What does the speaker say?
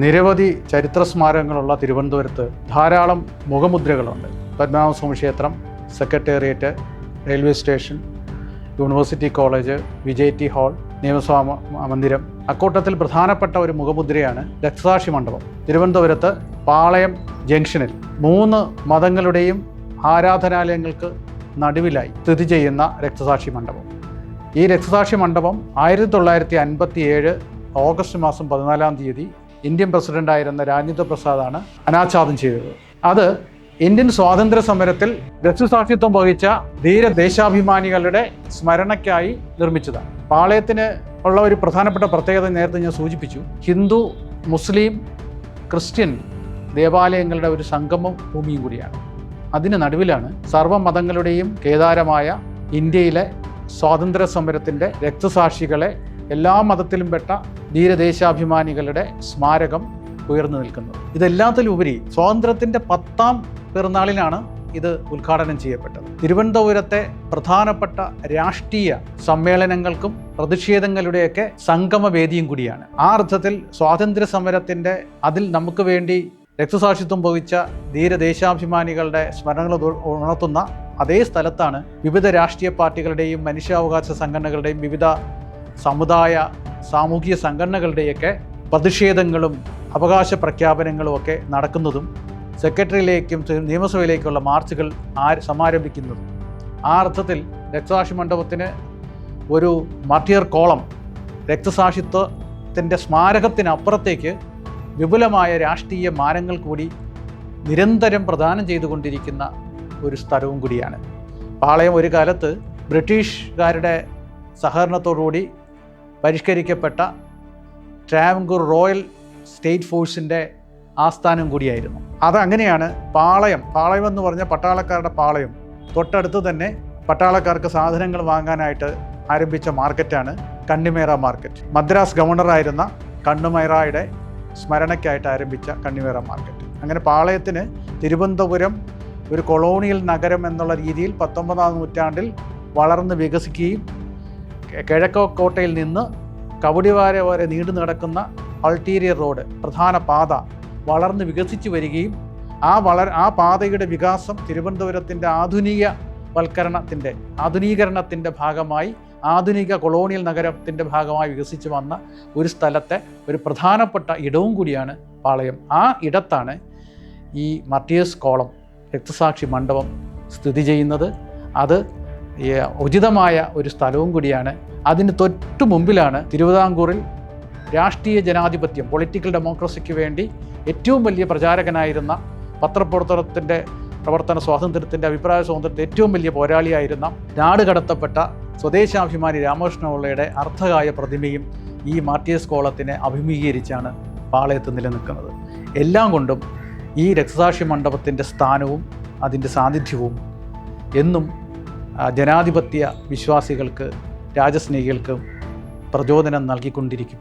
നിരവധി ചരിത്ര സ്മാരകങ്ങളുള്ള തിരുവനന്തപുരത്ത് ധാരാളം മുഖമുദ്രകളുണ്ട്. പത്മനാഭസ്വാമി ക്ഷേത്രം secretariat railway station university college Vijay T Hall നിയമസഭാ മന്ദിരം. അക്കൂട്ടത്തിൽ പ്രധാനപ്പെട്ട ഒരു മുഖമുദ്രയാണ് രക്തസാക്ഷി മണ്ഡപം. തിരുവനന്തപുരത്ത് പാളയം ജംഗ്ഷനിൽ മൂന്ന് മതങ്ങളുടെയും ആരാധനാലയങ്ങൾക്ക് നടുവിലായി സ്ഥിതി ചെയ്യുന്ന രക്തസാക്ഷി മണ്ഡപം. ഈ രക്തസാക്ഷി മണ്ഡപം ആയിരത്തി തൊള്ളായിരത്തി അൻപത്തി ഏഴ് ഓഗസ്റ്റ് മാസം പതിനാലാം തീയതി ഇന്ത്യൻ പ്രസിഡന്റായിരുന്ന രാജേന്ദ്ര പ്രസാദാണ് അനാച്ഛാദം ചെയ്തത്. അത് ഇന്ത്യൻ സ്വാതന്ത്ര്യ സമരത്തിൽ രക്തസാക്ഷിത്വം വഹിച്ച ധീര ദേശാഭിമാനികളുടെ സ്മരണയ്ക്കായി നിർമ്മിച്ചതാണ്. പാളയത്തിന് ഉള്ള ഒരു പ്രധാനപ്പെട്ട പ്രത്യേകത നേരത്തെ ഞാൻ സൂചിപ്പിച്ചു. ഹിന്ദു മുസ്ലിം ക്രിസ്ത്യൻ ദേവാലയങ്ങളുടെ ഒരു സംഗമ ഭൂമിയും കൂടിയാണ്. അതിന് നടുവിലാണ് സർവമതങ്ങളുടെയും കേദാരമായ ഇന്ത്യയിലെ സ്വാതന്ത്ര്യ സമരത്തിന്റെ രക്തസാക്ഷികളെ എല്ലാ മതത്തിലും പെട്ട ധീരദേശാഭിമാനികളുടെ സ്മാരകം ഉയർന്നു നിൽക്കുന്നത്. ഇതെല്ലാത്തിലുപരി സ്വാതന്ത്ര്യത്തിന്റെ പത്താം പിറന്നാളിലാണ് ഇത് ഉദ്ഘാടനം ചെയ്യപ്പെട്ടത്. തിരുവനന്തപുരത്തെ പ്രധാനപ്പെട്ട രാഷ്ട്രീയ സമ്മേളനങ്ങൾക്കും പ്രതിഷേധങ്ങളുടെയൊക്കെ സംഗമവേദിയും കൂടിയാണ്. ആ അർത്ഥത്തിൽ സ്വാതന്ത്ര്യ സമരത്തിന്റെ അതിൽ നമുക്ക് വേണ്ടി രക്തസാക്ഷിത്വം വഹിച്ച ധീരദേശാഭിമാനികളുടെ സ്മരണകൾ ഉണർത്തുന്ന അതേ സ്ഥലത്താണ് വിവിധ രാഷ്ട്രീയ പാർട്ടികളുടെയും മനുഷ്യാവകാശ സംഘടനകളുടെയും വിവിധ സമുദായ സാമൂഹിക സംഘടനകളുടെയൊക്കെ പ്രതിഷേധങ്ങളും അവകാശ പ്രഖ്യാപനങ്ങളും ഒക്കെ നടക്കുന്നതും സെക്രട്ടറിയിലേക്കും നിയമസഭയിലേക്കുള്ള മാർച്ചുകൾ ആ സമാരംഭിക്കുന്നതും. ആ അർത്ഥത്തിൽ രക്തസാക്ഷി മണ്ഡപത്തിന് ഒരു മർട്ടിയർ കോളം രക്തസാക്ഷിത്വത്തിന്റെ സ്മാരകത്തിനപ്പുറത്തേക്ക് വിപുലമായ രാഷ്ട്രീയ മാനങ്ങൾ കൂടി നിരന്തരം പ്രദാനം ചെയ്തുകൊണ്ടിരിക്കുന്ന ഒരു സ്ഥലവും കൂടിയാണ്. പാളയം ഒരു കാലത്ത് ബ്രിട്ടീഷുകാരുടെ സഹകരണത്തോടുകൂടി പരിഷ്കരിക്കപ്പെട്ട ട്രാവൻകൂർ റോയൽ സ്റ്റേറ്റ് ഫോഴ്സിന്റെ ആസ്ഥാനം കൂടിയായിരുന്നു. അതങ്ങനെയാണ് പാളയം. പാളയം എന്ന് പറഞ്ഞ പട്ടാളക്കാരുടെ പാളയം. തൊട്ടടുത്ത് തന്നെ പട്ടാളക്കാർക്ക് സാധനങ്ങൾ വാങ്ങാനായിട്ട് ആരംഭിച്ച മാർക്കറ്റാണ് കണ്ണിമേറ മാർക്കറ്റ്. മദ്രാസ് ഗവർണറായിരുന്ന കണ്ണുമേറയുടെ സ്മരണയ്ക്കായിട്ട് ആരംഭിച്ച കണ്ണിമേറ മാർക്കറ്റ്. അങ്ങനെ പാളയത്തിന് തിരുവനന്തപുരം ഒരു കൊളോണിയൽ നഗരം എന്നുള്ള രീതിയിൽ പത്തൊമ്പതാം നൂറ്റാണ്ടിൽ വളർന്ന് വികസിക്കുകയും കെ- കിഴക്കോക്കോട്ടയിൽ നിന്ന് കവടിവാര വരെ നീണ്ടു നടക്കുന്ന അൾട്ടീരിയർ റോഡ് പ്രധാന പാത വളർന്ന് വികസിച്ചു വരികയും ആ വളർ ആ പാതയുടെ വികാസം തിരുവനന്തപുരത്തിന്റെ ആധുനിക വൽക്കരണത്തിന്റെ ആധുനീകരണത്തിന്റെ ഭാഗമായി ആധുനിക കൊളോണിയൽ നഗരത്തിന്റെ ഭാഗമായി വികസിച്ചു വന്ന ഒരു സ്ഥലത്തെ ഒരു പ്രധാനപ്പെട്ട ഇടവും കൂടിയാണ് പാളയം. ആ ഇടത്താണ് ഈ മർട്ടിയസ് കോളം രക്തസാക്ഷി മണ്ഡപം സ്ഥിതി ചെയ്യുന്നത്. അത് ഉചിതമായ ഒരു സ്ഥലവും കൂടിയാണ്. അതിന് തൊട്ടു മുമ്പിലാണ് തിരുവിതാംകൂറിൽ രാഷ്ട്രീയ ജനാധിപത്യം പൊളിറ്റിക്കൽ ഡെമോക്രസിക്ക് വേണ്ടി ഏറ്റവും വലിയ പ്രചാരകനായിരുന്ന പത്രപ്രവർത്തനത്തിന്റെ പ്രവർത്തന സ്വാതന്ത്ര്യത്തിന്റെ അഭിപ്രായ സ്വാതന്ത്ര്യത്തിന്റെ ഏറ്റവും വലിയ പോരാളിയായിരുന്ന നാട് കടത്തപ്പെട്ട സ്വദേശാഭിമാനി രാമകൃഷ്ണപിള്ളയുടെ അർത്ഥകായ പ്രതിമയും ഈ മാർട്ടിയസ് കോളത്തിനെ അഭിമുഖീകരിച്ചാണ് പാളയത്ത് നിലനിൽക്കുന്നത്. എല്ലാം കൊണ്ടും ഈ രക്തസാക്ഷി മണ്ഡപത്തിന്റെ സ്ഥാനവും അതിന്റെ സാന്നിധ്യവും എന്നും ജനാധിപത്യ വിശ്വാസികൾക്ക് രാജസ്നേഹികൾക്ക് പ്രചോദനം നൽകിക്കൊണ്ടിരിക്കും.